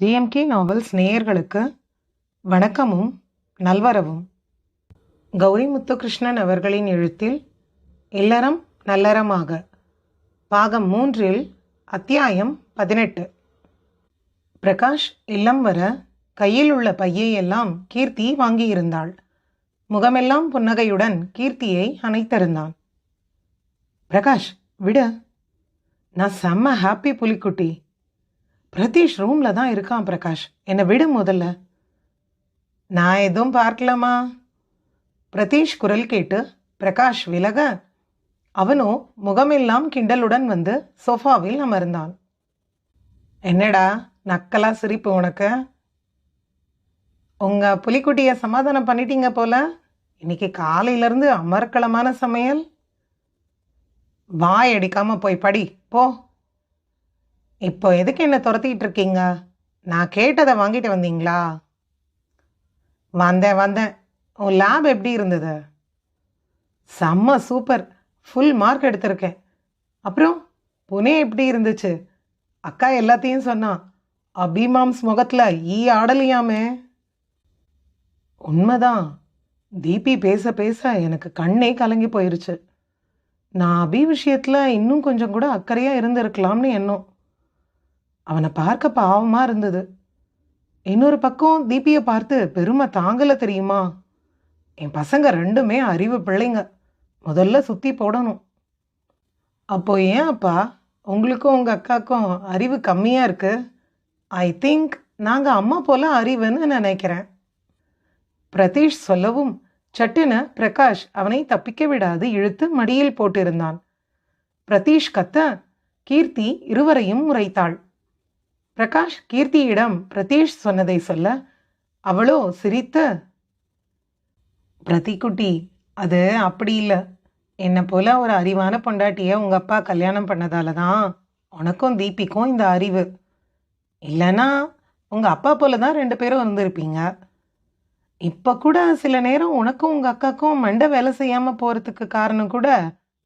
GMK novels நேயர்களுக்கு வணக்கமும் நல்வரவும். கௌரி முத்துகிருஷ்ணன் அவர்களின் எழுத்தில் இல்லறம் நல்லறமாக பாகம் மூன்றில் அத்தியாயம் பதினெட்டு. பிரகாஷ் இல்லம் வர கையில் உள்ள பையை எல்லாம் கீர்த்தி வாங்கியிருந்தாள். முகமெல்லாம் புன்னகையுடன் கீர்த்தியை அணைத்திருந்தான். பிரகாஷ் விடு. நான் செம்ம ஹாப்பி புலிக்குட்டி. பிரதீஷ் ரூமில் தான் இருக்கான் பிரகாஷ். என்னை விடு முதல்ல. நான் எதுவும் பார்க்கலாமா பிரதீஷ் குரல் கேட்டு பிரகாஷ் விலக அவனோ முகமெல்லாம் கிண்டலுடன் வந்து சோஃபாவில் அமர்ந்தான். என்னடா நக்கலா சிரிப்பு உனக்கு? உங்கள் புலிக்குட்டியை சமாதானம் பண்ணிட்டீங்க போல? இன்னைக்கு காலையிலேருந்து அமர்க்களமான சமையல். வாய் அடிக்காமல் போய் படி போ. இப்போ எதுக்கு என்ன துரத்திக்கிட்டு இருக்கீங்க? நான் கேட்டதை வாங்கிட்டு வந்தீங்களா? வந்தேன் வந்தேன். உன் லேப் எப்படி இருந்தது? செம்ம சூப்பர் ஃபுல் மார்க் எடுத்திருக்கேன். அப்புறம் புனே எப்படி இருந்துச்சு? அக்கா எல்லாத்தையும் சொன்னான். அபிமாம்ஸ் முகத்தில் ஈ ஆடலையாமே. உண்மைதான். தீபி பேச பேச எனக்கு கண்ணே கலங்கி போயிருச்சு. நான் அபி விஷயத்தில் இன்னும் கொஞ்சம் கூட அக்கறையாக இருந்திருக்கலாம்னு எண்ணம். அவனை பார்க்க பாவமாக இருந்தது. இன்னொரு பக்கம் தீபியை பார்த்து பெருமை தாங்கலை தெரியுமா? என் பசங்க ரெண்டுமே அறிவு பிள்ளைங்க. முதல்ல சுற்றி போடணும். அப்போ ஏன் அப்பா? உங்களுக்கும் உங்கள் அக்காவுக்கும் அறிவு கம்மியாக இருக்கு? ஐ திங்க் நாங்கள் அம்மா போல அறிவுன்னு நினைக்கிறேன். பிரதீஷ் சொல்லவும் சட்டுன பிரகாஷ் அவனை தப்பிக்க விடாது இழுத்து மடியில் போட்டிருந்தான். பிரதீஷ் கத்த கீர்த்தி இருவரையும் உரைத்தாள் பிரகாஷ் கீர்த்தியிடம் பிரதீஷ் சொன்னதை சொல்ல அவளோ சிரித்து பிரதிக்குட்டி அது அப்படி இல்லை. என்னை போல ஒரு அறிவான பொண்டாட்டியை உங்கள் அப்பா கல்யாணம் பண்ணதால தான் உனக்கும் தீபிக்கும் இந்த அறிவு. இல்லைன்னா உங்கள் அப்பா போல தான் ரெண்டு பேரும் இருந்திருப்பீங்க. இப்போ கூட சில நேரம் உனக்கும் உங்கள் அக்காக்கும் மண்டை வேலை செய்யாமல் போகிறதுக்கு காரணம் கூட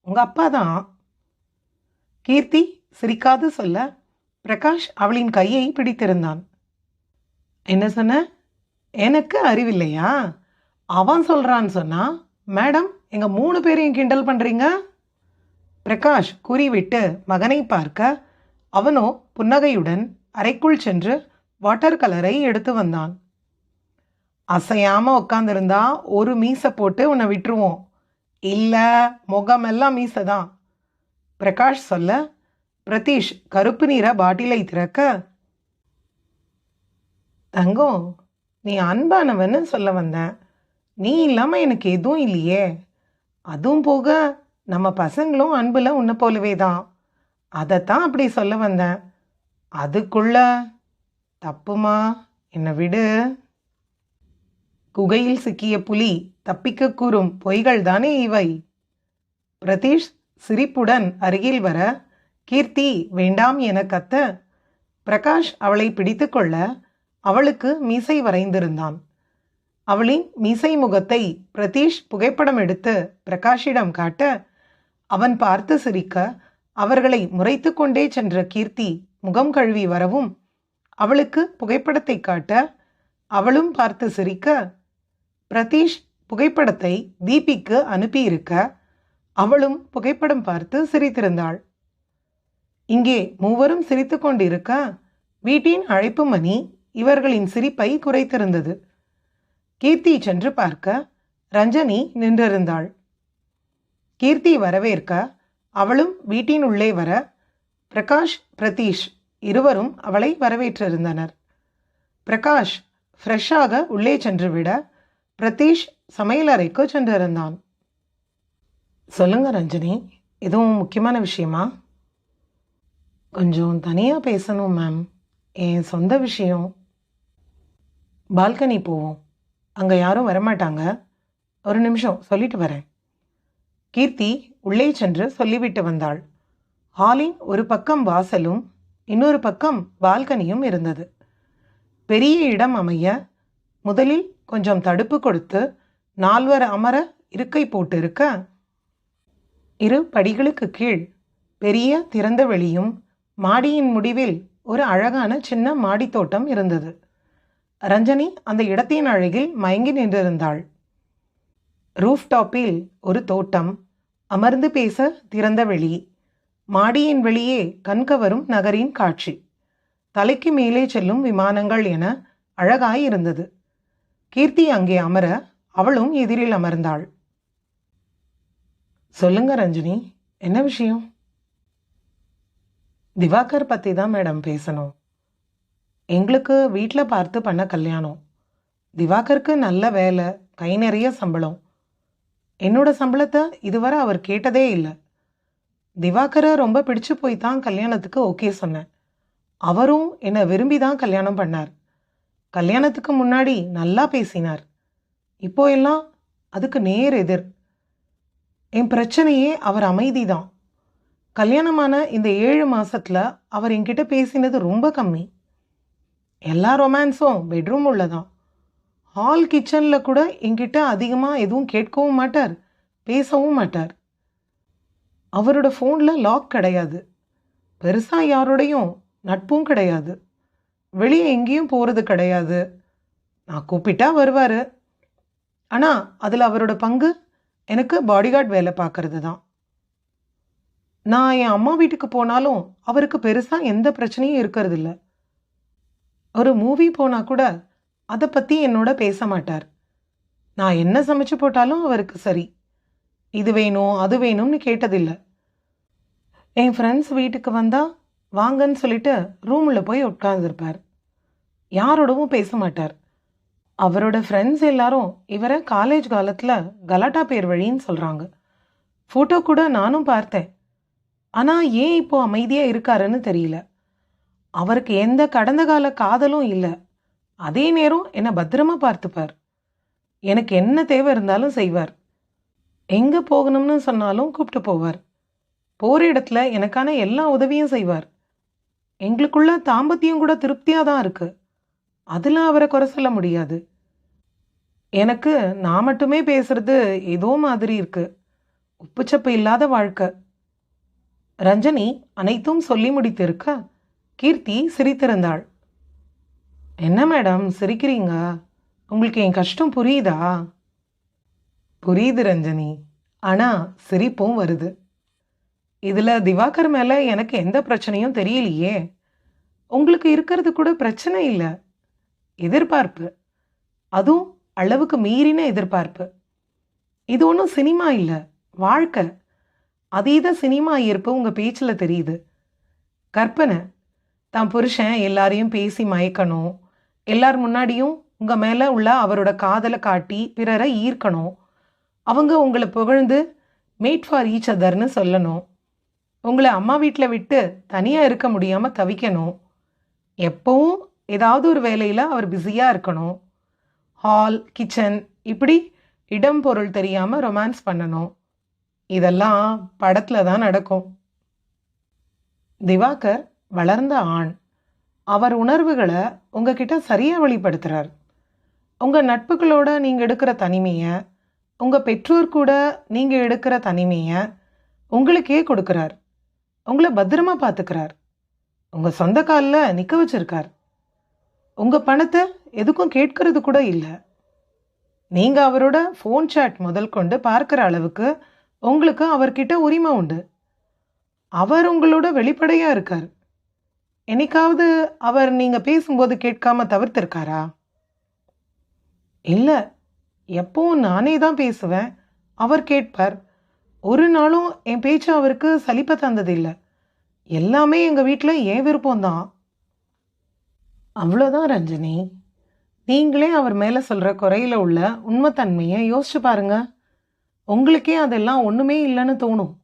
உங்கள் அப்பா தான். கீர்த்தி சிரிக்காது சொல்ல பிரகாஷ் அவளின் கையை பிடித்திருந்தான். என்ன சொன்ன? எனக்கு அறிவில்லையா? அவன் சொல்கிறான்னு சொன்னா மேடம் எங்கள் மூணு பேரையும் கிண்டல் பண்ணுறீங்க பிரகாஷ் கூறிவிட்டு மகனை பார்க்க அவனோ புன்னகையுடன் அறைக்குள் சென்று வாட்டர் கலரை எடுத்து வந்தான். அசையாம உட்காந்துருந்தா ஒரு மீசை போட்டு உன்னை விட்டுருவோம். இல்லை முகமெல்லாம் மீசை தான். பிரகாஷ் சொல்ல பிரதீஷ் கருப்பு நிற பாட்டிலை திறக்க? தங்கம் நீ அன்பானவன்னு சொல்ல வந்தேன் நீ இல்லாமல் எனக்கு எதுவும் இல்லையே. அதுவும் போக நம்ம பசங்களும் அன்பில் உன்னை போலவே தான். அதைத்தான் அப்படி சொல்ல வந்தேன் அதுக்குள்ள தப்புமா? என்னை விடு. குகையில் சிக்கிய புலி தப்பிக்க கூறும் பொய்கள் தானே இவை. பிரதீஷ் சிரிப்புடன் அருகில் வர கீர்த்தி வேண்டாம் என கத்த பிரகாஷ் அவளை பிடித்துக்கொள்ள அவளுக்கு மீசை வரைந்திருந்தான். அவளின் மீசை முகத்தை பிரதீஷ் புகைப்படம் எடுத்து பிரகாஷிடம் காட்ட அவன் பார்த்து சிரிக்க அவர்களை முறைத்து கொண்டே சென்ற கீர்த்தி முகம் கழுவி வரவும் அவளுக்கு புகைப்படத்தை காட்ட அவளும் பார்த்து சிரிக்க பிரதீஷ் புகைப்படத்தை தீபிக்கு அனுப்பியிருக்க அவளும் புகைப்படம் பார்த்து சிரித்திருந்தாள். இங்கே மூவரும் சிரித்து கொண்டிருக்க வீட்டின் அழைப்பு மணி இவர்களின் சிரிப்பை குறைத்திருந்தது. கீர்த்தி சென்று பார்க்க ரஞ்சனி நின்றிருந்தாள். கீர்த்தி வரவேற்க அவளும் வீட்டின் உள்ளே வர பிரகாஷ் பிரதீஷ் இருவரும் அவளை வரவேற்றிருந்தனர். பிரகாஷ் ஃப்ரெஷ்ஷாக உள்ளே சென்று விட பிரதீஷ் சமையலறைக்கு சென்றிருந்தான். சொல்லுங்க ரஞ்சனி எதுவும் முக்கியமான விஷயமா? கொஞ்சம் தனியாக பேசணும் மேம் என் சொந்த விஷயம். பால்கனி போவோம். அங்கே யாரும் வரமாட்டாங்க. ஒரு நிமிஷம் சொல்லிட்டு வரேன். கீர்த்தி உள்ளே சென்று சொல்லிவிட்டு வந்தாள். ஹாலின் ஒரு பக்கம் வாசலும் இன்னொரு பக்கம் பால்கனியும் இருந்தது. பெரிய இடம் அமைய முதலில் கொஞ்சம் தடுப்பு கொடுத்து நால்வர் அமர இருக்கை போட்டிருக்க இரு படிகளுக்கு கீழ் பெரிய திறந்த வெளியும் மாடியின் முடிவில் ஒரு அழகான சின்ன மாடித் தோட்டம் இருந்தது. ரஞ்சனி அந்த இடத்தின் அழகில் மயங்கி நின்றிருந்தாள். ரூஃப் டாப்பில் ஒரு தோட்டம் அமர்ந்து பேச திறந்த வெளி மாடியின் வெளியே கண்கவரும் நகரின் காட்சி தலைக்கு மேலே செல்லும் விமானங்கள் என அழகாய் இருந்தது கீர்த்தி அங்கே அமர அவளும் எதிரில் அமர்ந்தாள். சொல்லுங்க ரஞ்சினி என்ன விஷயம்? திவாகர் பற்றி தான் மேடம் பேசணும். எங்களுக்கு வீட்டில் பார்த்து பண்ண கல்யாணம். திவாகருக்கு நல்ல வேலை கை நிறைய சம்பளம். என்னோட சம்பளத்தை இதுவரை அவர் கேட்டதே இல்லை. திவாகரை ரொம்ப பிடிச்சு போய் தான் கல்யாணத்துக்கு ஓகே சொன்னேன். அவரும் என்னை விரும்பி தான் கல்யாணம் பண்ணார். கல்யாணத்துக்கு முன்னாடி நல்லா பேசினார். இப்போ எல்லாம் அதுக்கு நேர் எதிர். என் பிரச்சனையே அவர் அமைதி தான். கல்யாணமான இந்த ஏழு மாதத்தில் அவர் என்கிட்ட பேசினது ரொம்ப கம்மி. எல்லா ரொமான்ஸும் பெட்ரூம் உள்ளதான். ஹால் கிச்சனில் கூட என்கிட்ட அதிகமாக எதுவும் கேட்கவும் மாட்டார் பேசவும் மாட்டார். அவரோட ஃபோனில் லாக் கிடையாது. பெருசாக யாரோடையும் நட்பும் கிடையாது. வெளியே எங்கேயும் போகிறது கிடையாது. நான் கூப்பிட்டா வருவார். ஆனால் அதில் அவரோட பங்கு எனக்கு பாடிகார்ட் வேலை பார்க்கறது தான் நான் என் அம்மா வீட்டுக்கு போனாலும் அவருக்கு பெருசாக எந்த பிரச்சனையும் இருக்கிறதில்ல. ஒரு மூவி போனால் கூட அதை பற்றி என்னோட பேச மாட்டார். நான் என்ன சமைச்சு போட்டாலும் அவருக்கு சரி. இது வேணும் அது வேணும்னு கேட்டதில்லை. என் ஃப்ரெண்ட்ஸ் வீட்டுக்கு வந்தால் வாங்கன்னு சொல்லிட்டு ரூமில் போய் உட்கார்ந்துருப்பார். யாரோடவும் பேச மாட்டார். அவரோட ஃப்ரெண்ட்ஸ் எல்லாரும் இவரை காலேஜ் காலத்தில் கலாட்டா பேர் வழின்னு சொல்கிறாங்க ஃபோட்டோ கூட நானும் பார்த்தேன். ஆனால் ஏன் இப்போ அமைதியாக இருக்காருன்னு தெரியல. அவருக்கு எந்த கடந்த கால காதலும் இல்லை. அதே நேரம் என்னை பத்திரமா பார்த்துப்பார். எனக்கு என்ன தேவை இருந்தாலும் செய்வார். எங்கே போகணும்னு சொன்னாலும் கூப்பிட்டு போவார். போகிற இடத்துல எனக்கான எல்லா உதவியும் செய்வார். எங்களுக்குள்ள தாம்பத்தியம் கூட திருப்தியாக தான் இருக்குது அதில் அவரை குறை சொல்ல முடியாது. எனக்கு நான் மட்டுமே பேசுறது ஏதோ மாதிரி இருக்குது உப்புச்சப்பு இல்லாத வாழ்க்கை. ரஞ்சனி அனைத்தும் சொல்லி முடித்திருக்க கீர்த்தி சிரித்திருந்தாள். என்ன மேடம் சிரிக்கிறீங்க? உங்களுக்கு என் கஷ்டம் புரியுதா? புரியுது ரஞ்சனி. ஆனால் சிரிப்பும் வருது. இதில் திவாகர் மேலே எனக்கு எந்த பிரச்சனையும் தெரியலையே. உங்களுக்கு இருக்கிறது கூட பிரச்சனை இல்லை. எதிர்பார்ப்பு. அதுவும் அளவுக்கு மீறின எதிர்பார்ப்பு. இது ஒன்றும் சினிமா இல்லை. வாழ்க்கை. அதீத சினிமா ஈர்ப்பு உங்கள் பேச்சில் தெரியுது. கற்பனை. தான் புருஷன் எல்லாரையும் பேசி மயக்கணும். எல்லார் முன்னாடியும் உங்கள் மேலே உள்ள அவரோட காதலை காட்டி பிறரை ஈர்க்கணும். அவங்க உங்களை புகழ்ந்து மேட் ஃபார் ஈச் அதர்னு சொல்லணும். உங்களை அம்மா வீட்டில் விட்டு தனியாக இருக்க முடியாமல் தவிக்கணும். எப்பவும் ஏதாவது ஒரு வேலையில் அவர் பிஸியாக இருக்கணும். ஹால் கிச்சன் இப்படி இடம் பொருள் தெரியாமல் ரொமான்ஸ் பண்ணணும். இதெல்லாம் படத்தில் தான் நடக்கும். திவாகர் வளர்ந்த ஆண். அவர் உணர்வுகளை உங்ககிட்ட சரியாக வெளிப்படுத்துகிறார் உங்கள் நட்புகளோட நீங்கள் எடுக்கிற தனிமையை உங்கள் பெற்றோர் கூட நீங்கள் எடுக்கிற தனிமையை உங்களுக்கே கொடுக்குறார். உங்களை பத்திரமா பார்த்துக்கிறார் உங்கள் சொந்த காலில் நிற்க வச்சிருக்கார். உங்கள் பணத்தை எதுக்கும் கேட்கறது கூட இல்லை. நீங்கள் அவரோட ஃபோன் சாட் முதல் கொண்டு பார்க்குற அளவுக்கு உங்களுக்கு அவர்கிட்ட உரிமை உண்டு. அவர் உங்களோட வெளிப்படையாக இருக்கார். என்னைக்காவது அவர் நீங்கள் பேசும்போது கேட்காம தவிர்த்திருக்காரா? இல்லை எப்பவும் நானே தான் பேசுவேன். அவர் கேட்பார். ஒரு நாளும் என் பேச்சு அவருக்கு சலிப்பை தந்ததில்லை. எல்லாமே எங்கள் வீட்டில் என் விருப்பம்தான் அவ்வளோதான் ரஞ்சனி. நீங்களே அவர் மேலே சொல்கிற குறையில் உள்ள உண்மைத்தன்மையை யோசிச்சு பாருங்கள் உங்களுக்கே அதெல்லாம் ஒன்றுமே இல்லைன்னு தோணும்.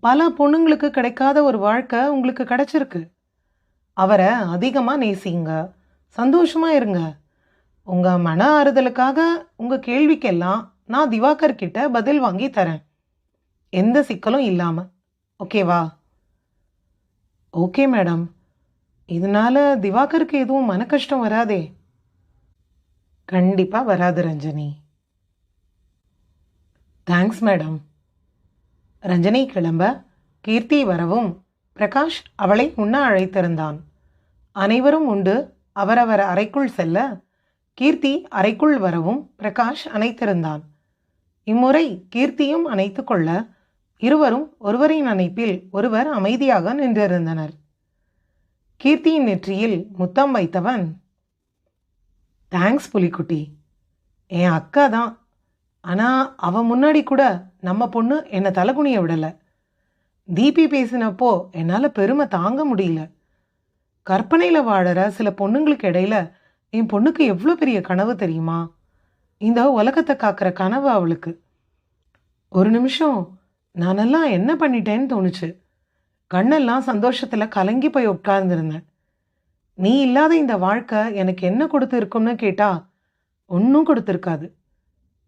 பல பொண்ணுங்களுக்கு கிடைக்காத ஒரு வாழ்க்கை உங்களுக்கு கிடைச்சிருக்கு. அவரை அதிகமாக நேசிங்க. சந்தோஷமாக இருங்க. உங்கள் மன ஆறுதலுக்காக உங்கள் கேள்விக்கெல்லாம் நான் திவாகர் கிட்ட பதில் வாங்கி தரேன். எந்த சிக்கலும் இல்லாமல் ஓகேவா? Okay madam. இதனால் திவாகருக்கு எதுவும் மன கஷ்டம் வராதே. கண்டிப்பாக வராது ரஞ்சனி. தேங்க்ஸ் மேடம் ரஞ்சனி கிளம்ப கீர்த்தி வரவும் பிரகாஷ் அவளை உண்ண அழைத்திருந்தான். அனைவரும் உண்டு அவரவர் அறைக்குள் செல்ல கீர்த்தி அறைக்குள் வரவும் பிரகாஷ் அணைத்திருந்தான். இம்முறை கீர்த்தியும் அணைத்து கொள்ள இருவரும் ஒருவரின் அணைப்பில் ஒருவர் அமைதியாக நின்றிருந்தனர். கீர்த்தியின் நெற்றியில் முத்தம் வைத்தவன் தேங்க்ஸ் புலிக்குட்டி. என் அக்கா தான் ஆனால் அவன் முன்னாடி கூட நம்ம பொண்ணு என்னை தலைகுனிய விடலை. தீபி பேசினப்போ என்னால் பெருமை தாங்க முடியல. கற்பனையில் வாழற சில பொண்ணுங்களுக்கு இடையில என் பொண்ணுக்கு எவ்வளோ பெரிய கனவு தெரியுமா? இந்த உலகத்தை காக்கிற கனவு அவளுக்கு. ஒரு நிமிஷம் நானெல்லாம் என்ன பண்ணிட்டேன்னு தோணுச்சு. கண்ணெல்லாம் சந்தோஷத்தில் கலங்கி போய் உட்கார்ந்துருந்தேன். நீ இல்லாத இந்த வாழ்க்கை எனக்கு என்ன கொடுத்துருக்கும்னு கேட்டால் ஒன்றும் கொடுத்துருக்காது.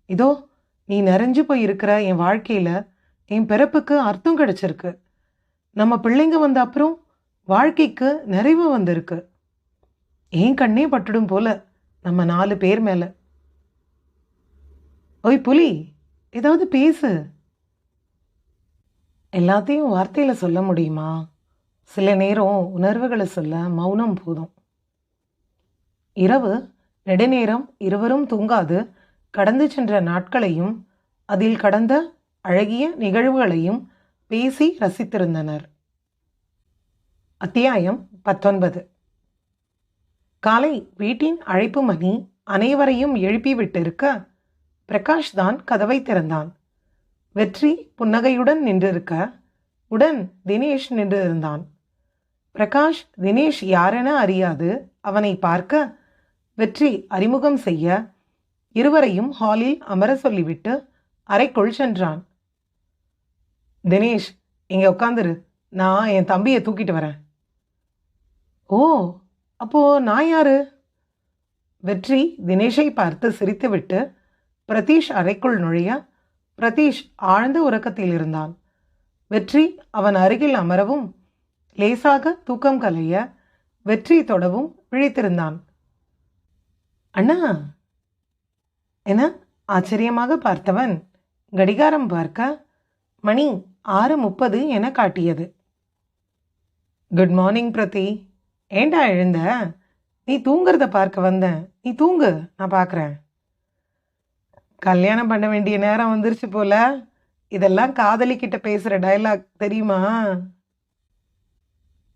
இதோ நீ நிறைஞ்சு போய் இருக்கிற என் வாழ்க்கையில் என் பிறப்புக்கு அர்த்தம் கிடைச்சிருக்கு. நம்ம பிள்ளைங்க வந்த அப்புறம் வாழ்க்கைக்கு நிறைவு வந்திருக்கு. என் கண்ணே பட்டுடும் போல நம்ம நாலு பேர் மேலே. ஓய் புலி ஏதாவது பேசு. எல்லாத்தையும் வார்த்தையில் சொல்ல முடியுமா? சில நேரம் உணர்வுகளை சொல்ல மௌனம் போதும். இரவு நெடுநேரம் இருவரும் தூங்காது. கடந்து சென்ற நாட்களையும் அதில் கடந்த அழகிய நிகழ்வுகளையும் பேசி ரசித்திருந்தனர். அத்தியாயம் பத்தொன்பது. காலை வீட்டின் அழைப்பு மணி அனைவரையும் எழுப்பிவிட்டிருக்க பிரகாஷ் தான் கதவை திறந்தான். வெற்றி புன்னகையுடன் நின்றிருக்க உடன் தினேஷ் நின்று இருந்தான் பிரகாஷ் தினேஷ் யாரென அறியாது அவனை பார்க்க வெற்றி அறிமுகம் செய்ய இருவரையும் ஹாலில் அமர சொல்லிவிட்டு அறைக்குள் சென்றான். தினேஷ் இங்கே உட்காந்துரு நான் என் தம்பியை தூக்கிட்டு வரேன். ஓ அப்போ நான் யாரு? வெற்றி தினேஷை பார்த்து சிரித்துவிட்டு பிரதீஷ் அறைக்குள் நுழைய பிரதீஷ் ஆழ்ந்த உறக்கத்தில் இருந்தான். வெற்றி அவன் அருகில் அமரவும் லேசாக தூக்கம் கலைய வெற்றி தொடவும் விழித்திருந்தான். அண்ணா என ஆச்சரியமாக பார்த்தவன் கடிகாரம் பார்க்க மணி ஆறு முப்பது என காட்டியது. குட் மார்னிங் பிரதி. ஏண்டா எழுந்த? நீ தூங்குறத பார்க்க வந்தேன் நீ தூங்கு நான் பார்க்குறேன் கல்யாணம் பண்ண வேண்டிய நேரம் வந்துருச்சு போல. இதெல்லாம் காதலிக்கிட்ட பேசுகிற டயலாக் தெரியுமா?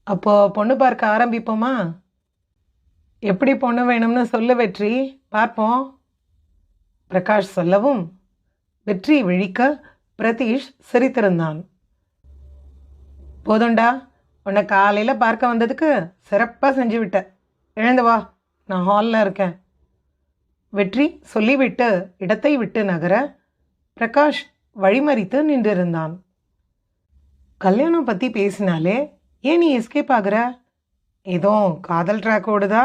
அப்போ பொண்ணு பார்க்க ஆரம்பிப்போமா? எப்படி பொண்ணு வேணும்னு சொல்ல வெற்றி. பார்ப்போம். பிரகாஷ் சொல்லவும் வெற்றி விழிக்க பிரதீஷ் சிரித்திருந்தான். போதும்டா உன்னை காலையில் பார்க்க வந்ததுக்கு சிறப்பாக செஞ்சு விட்ட எழுந்து வா நான் ஹாலில் இருக்கேன். வெற்றி சொல்லிவிட்டு இடத்தை விட்டு நகர பிரகாஷ் வழிமறித்து நின்றிருந்தான். கல்யாணம் பற்றி பேசினாலே ஏன் நீ எஸ்கேப் ஆகுற? ஏதோ காதல் ட்ராக் ஓடுதா?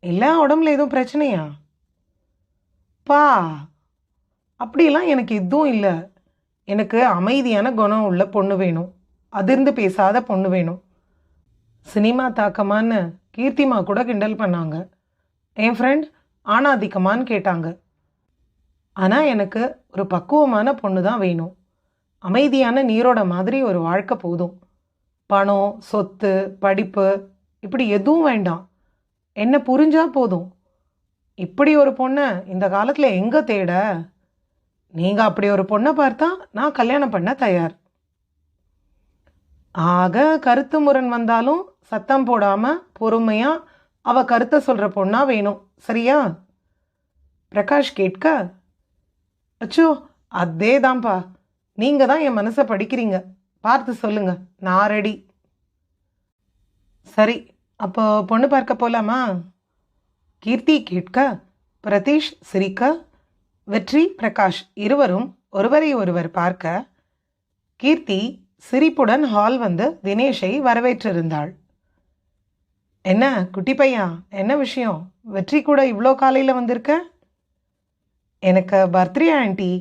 இல்லை உடம்புல எதுவும் பிரச்சனையா? அப்பா. அப்படிலாம் எனக்கு எதுவும் இல்லை. எனக்கு அமைதியான குணம் உள்ள பொண்ணு வேணும். அதிர்ந்து பேசாத பொண்ணு வேணும். சினிமா தாக்கமான்னு கீர்த்திமா கூட கிண்டல் பண்ணாங்க. என் ஃப்ரெண்ட் ஆணாதிக்கமான்னு கேட்டாங்க. ஆனால் எனக்கு ஒரு பக்குவமான பொண்ணு தான் வேணும். அமைதியான நீரோட மாதிரி ஒரு வாழ்க்கை போதும். பணம் சொத்து படிப்பு இப்படி எதுவும் வேண்டாம். என்ன புரிஞ்சால் போதும். இப்படி ஒரு பொண்ணை இந்த காலத்தில் எங்கே தேட? நீங்கள் அப்படி ஒரு பொண்ணை பார்த்தா நான் கல்யாணம் பண்ண தயார். ஆக கருத்து முரண் வந்தாலும் சத்தம் போடாமல் பொறுமையாக அவ கருத்தை சொல்கிற பொண்ணாக வேணும். சரியா? பிரகாஷ் கேட்க அச்சோ அதே தான்ப்பா. நீங்கள் தான் என் மனசை படிக்கிறீங்க. பார்த்து சொல்லுங்க. நான் ரெடி சரி அப்போ பொண்ணு பார்க்க போகலாமா கீர்த்தி கேட்க பிரதீஷ் சிரிக்க வெற்றி பிரகாஷ் இருவரும் ஒருவரை ஒருவர் பார்க்க கீர்த்தி சிரிப்புடன் ஹால் வந்து தினேஷை வரவேற்றிருந்தாள். என்ன குட்டி பையா என்ன விஷயம்? வெற்றி கூட இவ்வளோ காலையில் வந்திருக்க? எனக்கு பர்த்டே ஆண்டி.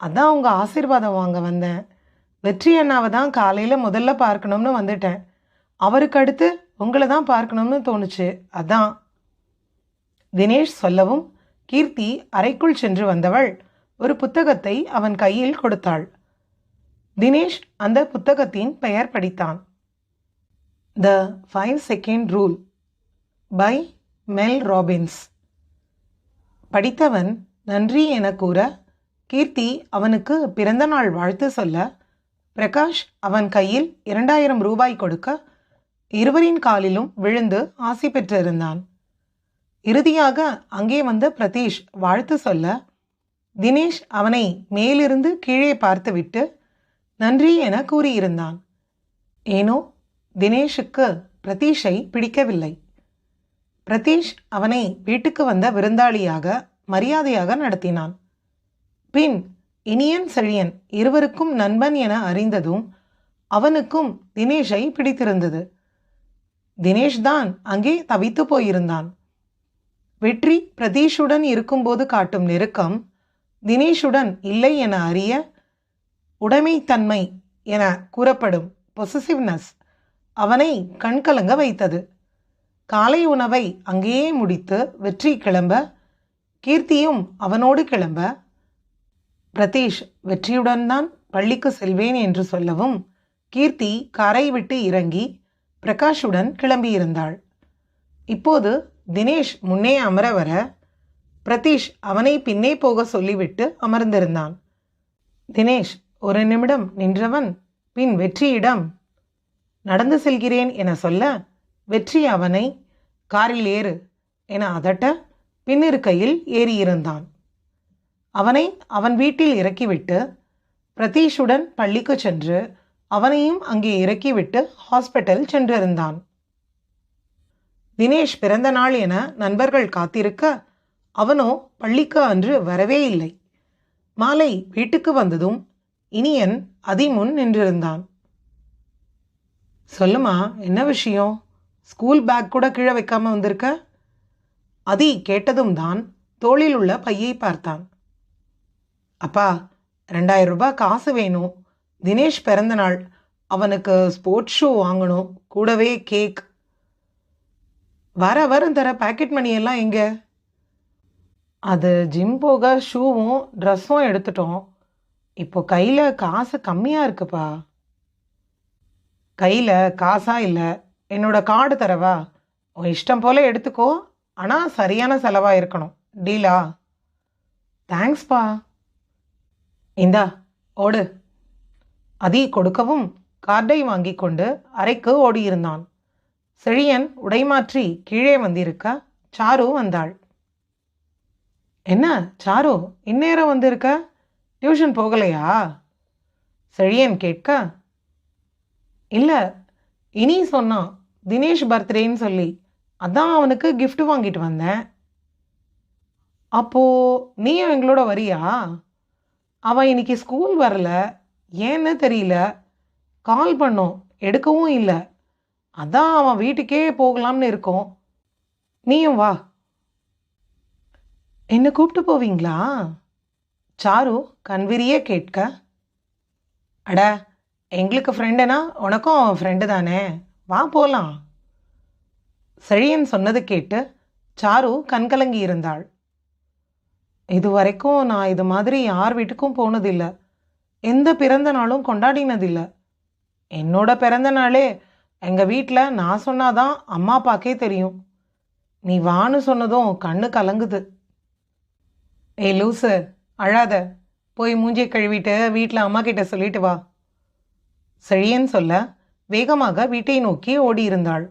அதான் உங்கள் ஆசீர்வாதம் வாங்க வந்தேன். வெற்றி அண்ணாவை தான் காலையில் முதல்ல பார்க்கணும்னு வந்துட்டேன். அவருக்கு அடுத்து உங்களை தான் பார்க்கணும்னு தோணுச்சு. அதான் தினேஷ் சொல்லவும் கீர்த்தி அறைக்குள் சென்று வந்தவள் ஒரு புத்தகத்தை அவன் கையில் கொடுத்தாள். தினேஷ் அந்த புத்தகத்தின் பெயர் படித்தான். The five second rule by Mel Robbins படித்தவன் நன்றி என கூற கீர்த்தி அவனுக்கு பிறந்தநாள் வாழ்த்து சொல்ல பிரகாஷ் அவன் கையில் இரண்டாயிரம் ரூபாய் கொடுக்க இருவரின் காலிலும் விழுந்து ஆசி பெற்றிருந்தான். இறுதியாக அங்கே வந்த பிரதீஷ் வாழ்த்து சொல்ல தினேஷ் அவனை மேலிருந்து கீழே பார்த்துவிட்டு நன்றி என கூறியிருந்தான். ஏனோ தினேஷுக்கு பிரதீஷை பிடிக்கவில்லை. பிரதீஷ் அவனை வீட்டுக்கு வந்த விருந்தாளியாக மரியாதையாக நடத்தினான். பின் இனியன் செழியன் இருவருக்கும் நண்பன் என அறிந்ததும் அவனுக்கும் தினேஷை பிடித்திருந்தது. தினேஷ் தான் அங்கே தவித்து போயிருந்தான். வெற்றி பிரதீஷுடன் இருக்கும்போது காட்டும் நெருக்கம் தினேஷுடன் இல்லை என அறிய உடைமைத்தன்மை என கூறப்படும் பொசசிவ்னஸ் அவனை கண்கலங்க வைத்தது. காலை உணவை அங்கேயே முடித்து வெற்றி கிளம்ப கீர்த்தியும் அவனோடு கிளம்ப பிரதீஷ் வெற்றியுடன் தான் பள்ளிக்கு செல்வேன் என்று சொல்லவும் கீர்த்தி காரை விட்டு இறங்கி பிரகாஷுடன் கிளம்பியிருந்தாள். இப்போது தினேஷ் முன்னே அமர வர பிரதீஷ் அவனை பின்னே போக சொல்லிவிட்டு அமர்ந்திருந்தான். தினேஷ் ஒரு நிமிடம் நின்றவன் பின் வெற்றியிடம். நடந்து செல்கிறேன் என சொல்ல வெற்றி அவனை காரில் ஏறு என அதட்ட பின்னிருக்கையில் ஏறியிருந்தான். அவனை அவன் வீட்டில் இறக்கிவிட்டு பிரதீஷுடன் பள்ளிக்கு சென்று அவனையும் அங்கே இறக்கிவிட்டு ஹாஸ்பிட்டல் சென்றிருந்தான். தினேஷ் பிறந்த நாள் என நண்பர்கள் காத்திருக்க அவனோ பள்ளிக்கு அன்று வரவே இல்லை. மாலை வீட்டுக்கு வந்ததும் இனியன் அதிமுன் நின்றிருந்தான். சொல்லுமா என்ன விஷயம்? ஸ்கூல் பேக் கூட கீழே வைக்காம வந்திருக்க? அதி கேட்டதும் தான் தோளில் உள்ள பையை பார்த்தான். அப்பா ரெண்டாயிரம் ரூபாய் காசு வேணும். தினேஷ் பிறந்தநாள் அவனுக்கு ஸ்போர்ட்ஸ் ஷூ வாங்கணும். கூடவே கேக் வர வரும் தர பேக்கெட் மணி எல்லாம் அது ஜிம் போக ஷூவும் ட்ரெஸ்ஸும் எடுத்துட்டோம். இப்போ கையில் காசு கம்மியாக இருக்குப்பா. கையில் காசா இல்லை. என்னோட கார்டு தரவா? உன் இஷ்டம் போல் எடுத்துக்கோ. ஆனால் சரியான செலவாக இருக்கணும். டீலா தேங்க்ஸ்ப்பா இந்தா ஓடு. அதி கொடுக்கவும் கார்டை வாங்கி கொண்டு அறைக்கு ஓடியிருந்தான். செழியன் உடைமாற்றி கீழே வந்திருக்க? சாரு வந்தாள். என்ன சாரு இந்நேரம் வந்திருக்க? டியூஷன் போகலையா? செழியன் கேட்க இல்லை இனி சொன்னான் தினேஷ் பர்த்டேன்னு சொல்லி அதான் அவனுக்கு கிஃப்ட் வாங்கிட்டு வந்தேன். அப்போ நீயும் எங்களோட வரியா? அவன் இன்னைக்கு ஸ்கூல் வரல ஏன்னு தெரியல கால் பண்ணோம் எடுக்கவும் இல்லை. அதான் அவன் வீட்டுக்கே போகலாம்னு இருக்கோம். நீயும் வா. என்ன கூப்பிட்டு போவீங்களா? சாரு கண்விரியே கேட்க. அட எங்களுக்கு ஃப்ரெண்டுனா உனக்கும் அவன் ஃப்ரெண்டு தானே. வா போகலாம் செழியன் சொன்னது கேட்டு சாரு கண்கலங்கி இருந்தாள். இது வரைக்கும் நான் இது மாதிரி யார் வீட்டுக்கும் போனதில்லை. எந்த பிறந்த நாளும் கொண்டாடினதில்லை. என்னோட பிறந்த நாளே எங்கள் வீட்டில் நான் சொன்னாதான் அம்மா அப்பாக்கே தெரியும். நீ வான்னு சொன்னதும் கண்ணு கலங்குது. ஏய் லூசு அழாத. போய் மூஞ்சியை கழுவிட்டு வீட்டில் அம்மா கிட்ட சொல்லிட்டு வா. செழியன் சொல்ல வேகமாக வீட்டை நோக்கி ஓடியிருந்தாள்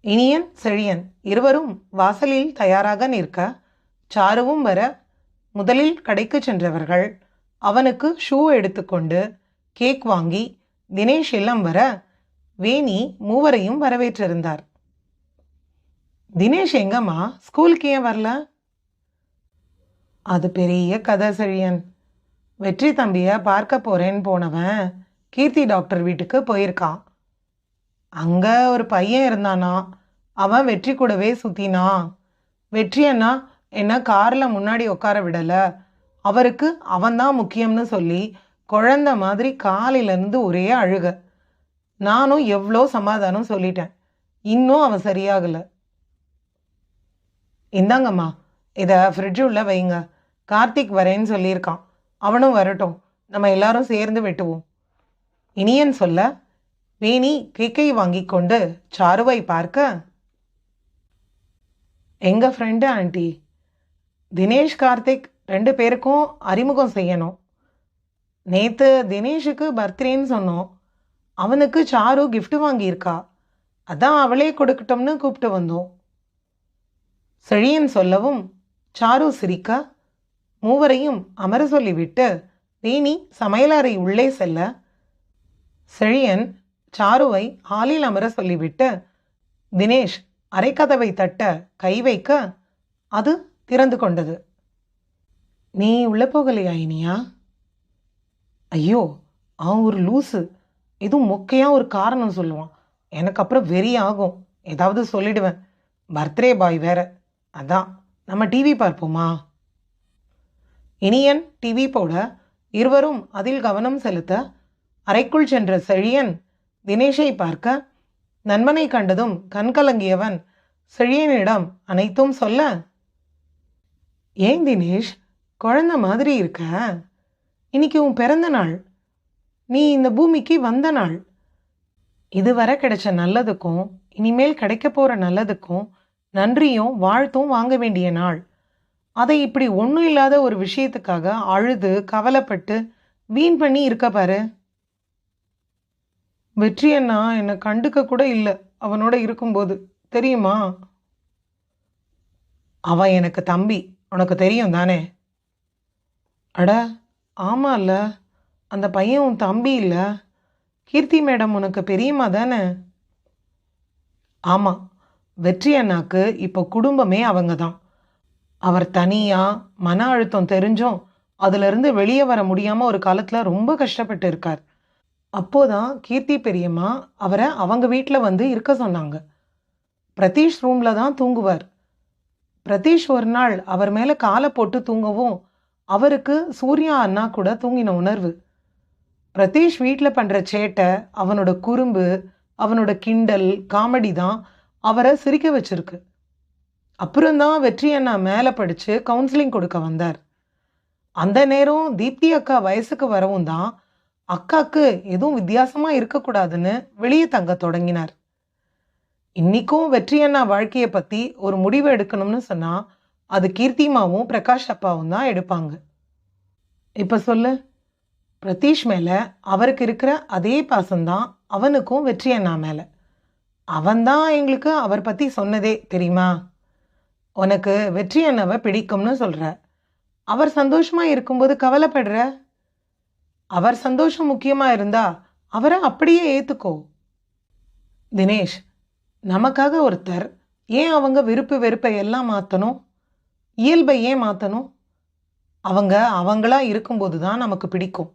இனியன் செழியன் இருவரும் வாசலில் தயாராக நிற்க சாருவும் வர முதலில் கடைக்கு சென்றவர்கள். அவனுக்கு ஷூ எடுத்துக்கொண்டு கேக் வாங்கி தினேஷ் இல்லம் வர வேணி மூவரையும் வரவேற்றிருந்தார். தினேஷ் எங்கம்மா ஸ்கூலுக்கு ஏன் வரல? அது பெரிய கதை செழியன். வெற்றி தம்பியை பார்க்க போறேன்னு போனவன் கீர்த்தி டாக்டர் வீட்டுக்கு போயிருக்கான். அங்கே ஒரு பையன் இருந்தானா? அவன் வெற்றி கூடவே சுற்றினா வெற்றி அண்ணா என்ன காரில் முன்னாடி உட்கார விடலை. அவருக்கு அவன்தான் முக்கியம்னு சொல்லி குழந்த மாதிரி காலையிலேருந்து ஒரே அழுக. நானும் எவ்வளோ சமாதானம் சொல்லிட்டேன். இன்னும் அவன் சரியாகலை. இந்தாங்கம்மா இதை ஃப்ரிட்ஜ் உள்ள வைங்க. கார்த்திக் வரேன்னு சொல்லியிருக்கான். அவனும் வரட்டும். நம்ம எல்லாரும் சேர்ந்து வெட்டுவோம். இனியன் சொல்ல வேணி கேக்கை வாங்கி கொண்டு சாருவை பார்க்க. எங்கள் ஃப்ரெண்டு ஆண்டி தினேஷ் கார்த்திக் ரெண்டு பேருக்கும் அறிமுகம் செய்யணும். நேற்று தினேஷுக்கு பர்த்டேன்னு சொன்னோம். அவனுக்கு சாரு கிஃப்ட் வாங்கியிருக்கா. அதான் அவளே கொடுக்கட்டும்னு கூப்பிட்டு வந்தோம். செழியன் சொல்லவும் சாரு சிரிக்க மூவரையும் அமர சொல்லிவிட்டு வேணி சமையலறை உள்ளே செல்ல. செழியன் சாருவை ஹாலில் அமர சொல்லிவிட்டு தினேஷ் அரைக்கதவை தட்ட கை வைக்க. அது திறந்து கொண்டது. நீ உள்ள போகலையா இனியா? ஐயோ அவன் ஒரு லூசு. இதுவும் முக்கியம் ஒரு காரணம் சொல்லுவான். எனக்கு அப்புறம் வெறி ஆகும். ஏதாவது சொல்லிடுவேன். பர்த்டே பாய் வேற. அதான். நம்ம டிவி பார்ப்போமா? இனியன் டிவி போட இருவரும் அதில் கவனம் செலுத்த அறைக்குள் சென்ற செழியன் தினேஷை பார்க்க நண்பனை கண்டதும் கண்கலங்கியவன் செழியனிடம் அனைத்தும் சொல்ல ஏன் தினேஷ் குழந்தை மாதிரி இருக்க? இன்னைக்கு உன் பிறந்த நாள். நீ இந்த பூமிக்கு வந்த நாள். இதுவரை கிடைச்ச நல்லதுக்கும் இனிமேல் கிடைக்க போகிற நல்லதுக்கும் நன்றியும் வாழ்த்தும் வாங்க வேண்டிய நாள். அதை இப்படி ஒன்றும் இல்லாத ஒரு விஷயத்துக்காக அழுது கவலைப்பட்டு வீண் பண்ணி இருக்க பாரு. வெற்றி அண்ணா என்னை கண்டுக்க கூட இல்லை அவனோட இருக்கும்போது. தெரியுமா? அவன் எனக்கு தம்பி உனக்கு தெரியும் தானே அட ஆமால்ல. அந்த பையன் உன் தம்பி இல்லை? கீர்த்தி மேடம் உனக்கு பெரியம்மா தானே? ஆமாம் வெற்றி அண்ணாக்கு இப்போ குடும்பமே அவங்க தான் அவர் தனியாக மன அழுத்தம் தெரிஞ்சும் அதிலிருந்து வெளியே வர முடியாமல் ஒரு காலத்தில் ரொம்ப கஷ்டப்பட்டு இருக்கார். அப்போதான் கீர்த்தி பெரியம்மா அவரை அவங்க வீட்டில் வந்து இருக்க சொன்னாங்க. பிரதீஷ் ரூமில் தான் தூங்குவார். பிரதீஷ் ஒரு நாள் அவர் மேலே காலை போட்டு தூங்கவும் அவருக்கு சூர்யா அண்ணா கூட தூங்கின உணர்வு. பிரதீஷ் வீட்டில் பண்ணுற சேட்டை அவனோட குறும்பு அவனோட கிண்டல் காமெடி தான் அவரை சிரிக்க வச்சிருக்கு. அப்புறம்தான் வெற்றி அண்ணா மேலே படித்து கவுன்சிலிங் கொடுக்க வந்தார். அந்த நேரம் தீப்தி அக்கா வயசுக்கு வரவும் தான் அக்காவுக்கு எதுவும் வித்தியாசமாக இருக்கக்கூடாதுன்னு வெளியே தங்க தொடங்கினார். இன்றைக்கும் வெற்றி அண்ணா வாழ்க்கையை பற்றி ஒரு முடிவு எடுக்கணும்னு சொன்னால் அது கீர்த்திமாவும் பிரகாஷ் அப்பாவும் தான் எடுப்பாங்க. இப்போ சொல்லு. பிரதீஷ் மேலே அவருக்கு இருக்கிற அதே பாசம்தான் அவனுக்கும் வெற்றி அண்ணா மேலே. அவன்தான் எங்களுக்கு அவர் பற்றி சொன்னதே தெரியுமா? உனக்கு வெற்றி அண்ணாவை பிடிக்கும்னு சொல்கிற அவர் சந்தோஷமாக இருக்கும்போது கவலைப்படுற? அவர் சந்தோஷம் முக்கியமாக இருந்தா அவரை அப்படியே ஏற்றுக்கோ தினேஷ் நமக்காக ஒருத்தர் ஏன் அவங்க விருப்பு வெறுப்பை எல்லாம் மாற்றணும் இயல்பை ஏன் மாற்றணும் அவங்க அவங்களா இருக்கும்போது தான் நமக்கு பிடிக்கும்.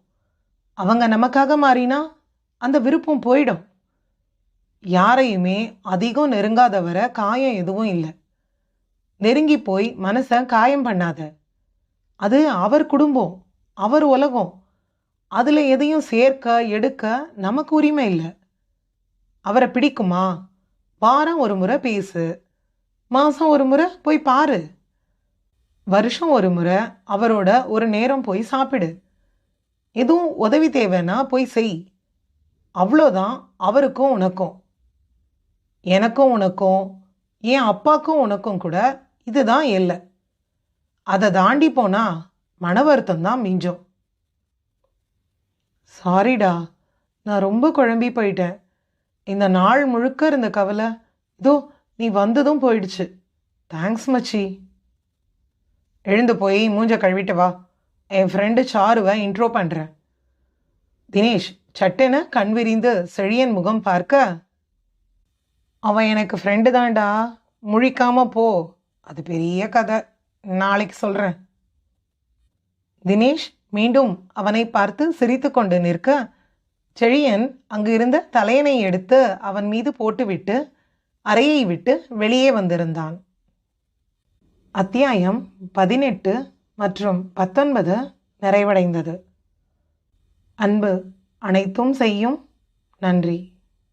அவங்க நமக்காக மாறினா அந்த விருப்பம் போயிடும். யாரையுமே அதிகம் நெருங்காதவரை காயம் எதுவும் இல்லை. நெருங்கி போய் மனசை காயம் பண்ணாத. அது அவர் குடும்பம் அவர் உலகம். அதில் எதையும் சேர்க்க எடுக்க நமக்கு உரிமை இல்லை. அவரை பிடிக்குமா? வாரம் ஒரு முறை பேசு. மாதம் ஒரு முறை போய் பாரு. வருஷம் ஒரு முறை அவரோட ஒரு நேரம் போய் சாப்பிடு. எதுவும் உதவி தேவைன்னா போய் செய். அவ்வளோதான் அவருக்கும் உனக்கும். எனக்கும் உனக்கும். என் அப்பாக்கும் உனக்கும் கூட இதுதான் இல்லை அதை தாண்டி போனால் மன வருத்தம் தான் மிஞ்சும். சாரிடா நான் ரொம்ப குழம்பி போயிட்டேன். இந்த நாள் முழுக்க இருந்த கவலை இதோ நீ வந்ததும் போயிடுச்சு. தேங்க்ஸ் மச்சி. எழுந்து போய் மூஞ்ச கழுவிட்டு வா. என் ஃப்ரெண்டு சாருவை இன்ட்ரோ பண்ணுறேன் தினேஷ் சட்டென கண் விரிந்து செழியன் முகம் பார்க்க. அவன் எனக்கு ஃப்ரெண்டு தான்டா. முழிக்காம போ. அது பெரிய கதை. நாளைக்கு சொல்கிறேன் தினேஷ் மீண்டும் அவனை பார்த்து சிரித்து கொண்டு நிற்க. செழியன் அங்கு இருந்த எடுத்து அவன் மீது போட்டுவிட்டு அறையை விட்டு வெளியே வந்திருந்தான். அத்தியாயம் பதினெட்டு. மற்றும் பத்தொன்பது நிறைவடைந்தது. அன்பு அனைத்தும் செய்யும். நன்றி.